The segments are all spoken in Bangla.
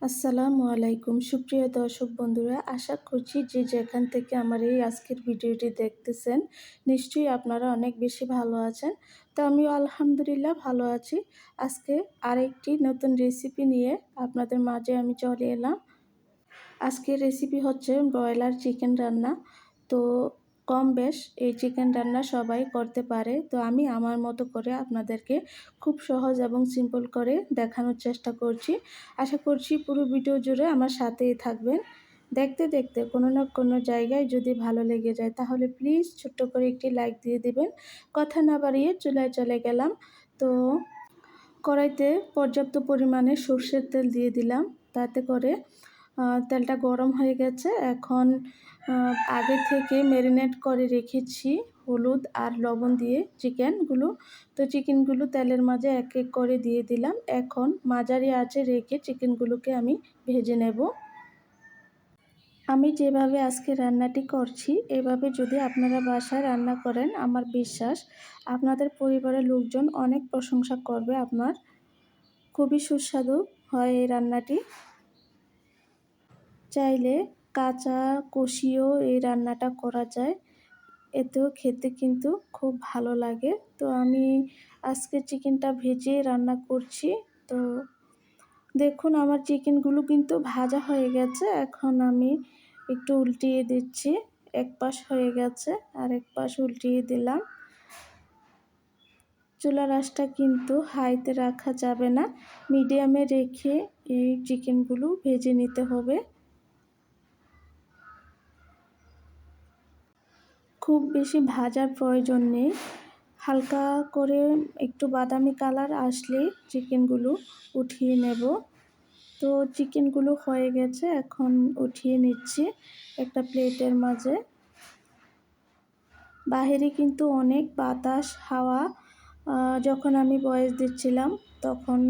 আসসালামু আলাইকুম। সুপ্রিয় দর্শক বন্ধুরা, আশা করছি যে যেখান থেকে আমার এই আজকের ভিডিওটি দেখতেছেন, নিশ্চয়ই আপনারা অনেক বেশি ভালো আছেন। তো আমিও আলহামদুলিল্লাহ ভালো আছি। আজকে আরেকটি নতুন রেসিপি নিয়ে আপনাদের মাঝে আমি চলে এলাম। আজকের রেসিপি হচ্ছে ব্রয়লার চিকেন রান্না। তো কম বেশ এই চিকেন রান্না সবাই করতে পারে। তো আমি আমার মতো করে আপনাদেরকে খুব সহজ এবং সিম্পল করে দেখানোর চেষ্টা করছি। আশা করছি পুরো ভিডিও জুড়ে আমার সাথেই থাকবেন। দেখতে দেখতে কোনো না কোনো জায়গায় যদি ভালো লেগে যায় তাহলে প্লিজ ছোট্ট করে একটি লাইক দিয়ে দিবেন। কথা না বাড়িয়ে চুলায় চলে গেলাম। তো কড়াইতে পর্যাপ্ত পরিমাণে সর্ষের তেল দিয়ে দিলাম। তাতে করে তেলটা গরম হয়ে গেছে। এখন আগে থেকে ম্যারিনেট করে রেখেছি হলুদ আর লবণ দিয়ে চিকেনগুলো। তো চিকেনগুলো তেলের মাঝে এক এক করে দিয়ে দিলাম। এখন মাঝারি আঁচে রেখে চিকেনগুলোকে আমি ভেজে নেব। আমি যেভাবে আজকে রান্নাটি করছি, এভাবে যদি আপনারা বাসায় রান্না করেন, আমার বিশ্বাস আপনাদের পরিবারের লোকজন অনেক প্রশংসা করবে। আপনার খুবই সুস্বাদু হয় এই রান্নাটি। চাইলে কাঁচা, কষিয়েও এই রান্নাটা করা যায়। এতেও খেতে কিন্তু খুব ভালো লাগে। তো আমি আজকে চিকেনটা ভেজে রান্না করছি। তো দেখুন, আমার চিকেনগুলো কিন্তু ভাজা হয়ে গেছে। এখন আমি একটু উল্টিয়ে দিচ্ছি। এক পাশ হয়ে গেছে আর এক পাশ উল্টিয়ে দিলাম। চুলা রাসটা কিন্তু হাইতে রাখা যাবে না। মিডিয়ামে রেখে এই চিকেনগুলো ভেজে নিতে হবে। খুব বেশি ভাজার প্রয়োজন নেই। হালকা করে একটু বাদামি কালার আসলে চিকেনগুলো উঠিয়ে নেব। তো চিকেনগুলো হয়ে গেছে, এখন উঠিয়ে নিচ্ছি একটা প্লেটের মাঝে। বাহিরে কিন্তু অনেক বাতাস, হাওয়া যখন আমি বয়স দিচ্ছিলাম, তখন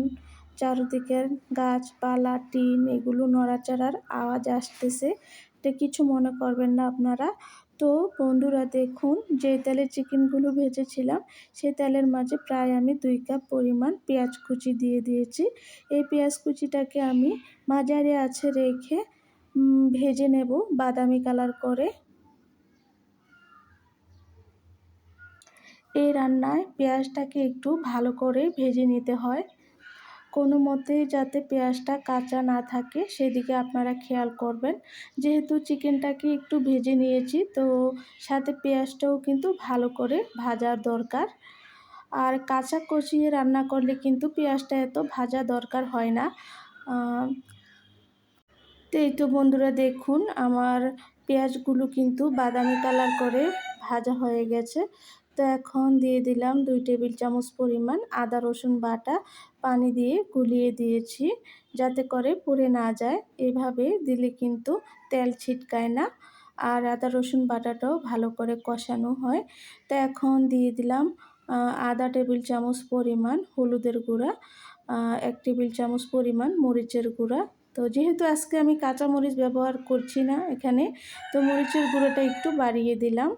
চারদিকের গাছপালা, টিন, এগুলো নড়াচড়ার আওয়াজ আসতেছে। এটা কিছু মনে করবেন না আপনারা। তো বন্ধুরা দেখুন, যে তেলের চিকেনগুলো ভেজেছিলাম সেই তেলের মাঝে প্রায় আমি দুই কাপ পরিমাণ পেঁয়াজ কুচি দিয়ে দিয়েছি। এই পেঁয়াজ কুচিটাকে আমি মাঝারে আছে রেখে ভেজে নেব বাদামি কালার করে। এই রান্নায় পেঁয়াজটাকে একটু ভালো করে ভেজে নিতে হয়। কোনো মতেই যাতে পেঁয়াজটা কাঁচা না থাকে, সেদিকে আপনারা খেয়াল করবেন। যেহেতু চিকেনটাকে একটু ভেজে নিয়েছি, তো সাথে পেঁয়াজটাও কিন্তু ভালো করে ভাজার দরকার। আর কাঁচা কষিয়ে রান্না করলে কিন্তু পেঁয়াজটা এত ভাজা দরকার হয় না। তো এই তো বন্ধুরা দেখুন, আমার পেঁয়াজগুলো কিন্তু বাদামি কালার করে ভাজা হয়ে গেছে। তো এখন দিয়ে দিলাম দুই টেবিল চামচ পরিমাণ আদা, রসুন বাটা। পানি দিয়ে গুলিয়ে দিয়েছি যাতে করে পুড়ে না যায়। এভাবে দিলে কিন্তু তেল ছিটকায় না আর আদা, রসুন বাটাটাও ভালো করে কষানো হয়। তো এখন দিয়ে দিলাম আধা টেবিল চামচ পরিমাণ হলুদের গুঁড়া এক টেবিল চামচ পরিমাণ মরিচের গুঁড়া। তো যেহেতু আজকে আমি কাঁচা মরিচ ব্যবহার করছি না এখানে, তো মরিচের গুঁড়োটা একটু বাড়িয়ে দিলাম।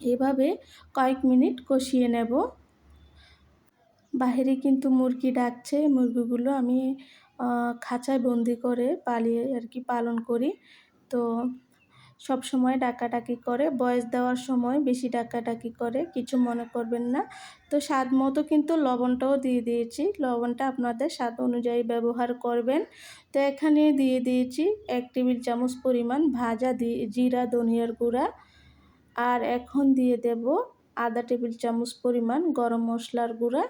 এভাবে কয়েক মিনিট কষিয়ে নেব। বাহিরে কিন্তু মুরগি ডাকছে, মুরগিগুলো আমি খাঁচায় বন্দি করে পালিয়ে আর কি পালন করি। তো সব সময় ডাকাডাকি করে, বয়স দেওয়ার সময় বেশি ডাকাডাকি করে, কিছু মনে করবেন না। তো স্বাদ মতো কিন্তু লবণটাও দিয়ে দিয়েছি, লবণটা আপনাদের স্বাদ অনুযায়ী ব্যবহার করবেন। তো এখানে দিয়ে দিয়েছি এক টেবিল চামচ পরিমাণ ভাজা দিয়ে জিরা, ধনিয়ার গুঁড়া আর এখন দিয়ে দেব আধা টেবিল চামচ পরিমাণ গরম মশলার গুঁড়া।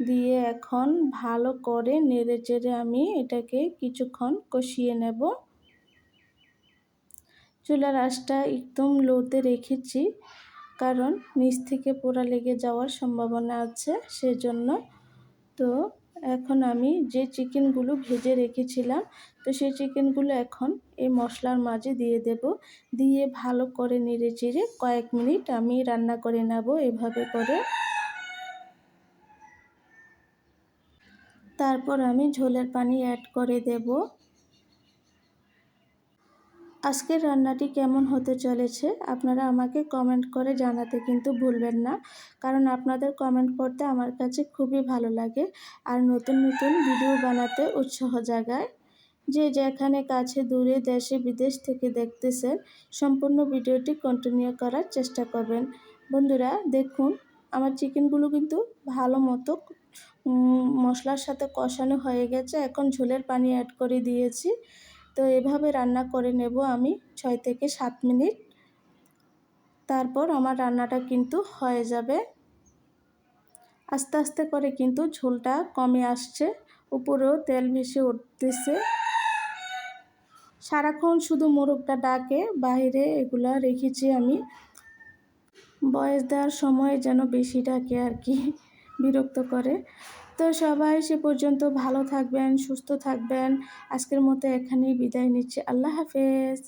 দিয়ে এখন ভালো করে নেড়ে চেড়ে আমি এটাকে কিছুক্ষণ কষিয়ে নেব। চুলার আঁচটা একদম লোতে রেখেছি, কারণ নিচ থেকে পোড়া লেগে যাওয়ার সম্ভাবনা আছে সেজন্য। তো এখন আমি যে চিকেনগুলো ভেজে রেখেছিলাম, তো সেই চিকেনগুলো এখন এই মশলার মাঝে দিয়ে দেব। দিয়ে ভালো করে নেড়ে চেড়ে কয়েক মিনিট আমি রান্না করে নেব এভাবে করে। তারপর আমি ঝোলের পানি অ্যাড করে দেব। আজকের রান্নাটি কেমন হতে চলেছে আপনারা আমাকে কমেন্ট করে জানাতে কিন্তু ভুলবেন না। কারণ আপনাদের কমেন্ট করতে আমার কাছে খুবই ভালো লাগে। আর নতুন নতুন ভিডিও বানাতে উৎসাহ জাগায়। যে যেখানে কাছে, দূরে, দেশে, বিদেশ থেকে দেখতেছেন, সম্পূর্ণ ভিডিওটি কন্টিনিউ করার চেষ্টা করবেন। বন্ধুরা, দেখুন, আমার চিকেনগুলো কিন্তু ভালো মতো মশলার সাথে কষানো হয়ে গেছে। এখন ঝোলের পানি অ্যাড করে দিয়েছি। তো এভাবে রান্না করে নেব আমি ছয় থেকে সাত মিনিট। তারপর আমার রান্নাটা কিন্তু হয়ে যাবে। আস্তে আস্তে করে কিন্তু ঝোলটা কমে আসছে। উপরেও তেল ভেসে উঠতেছে। সারাক্ষণ শুধু মোরগটা ডাকে, বাইরে এগুলা রেখেছি আমি। বয়স দেওয়ার সময় যেন বেশি ডাকে আর কি, বিরক্ত করে। তো সবাই সে পর্যন্ত ভালো থাকবেন, সুস্থ থাকবেন। আজকের মতো এখানেই বিদায় নিচ্ছি। আল্লাহ হাফেজ।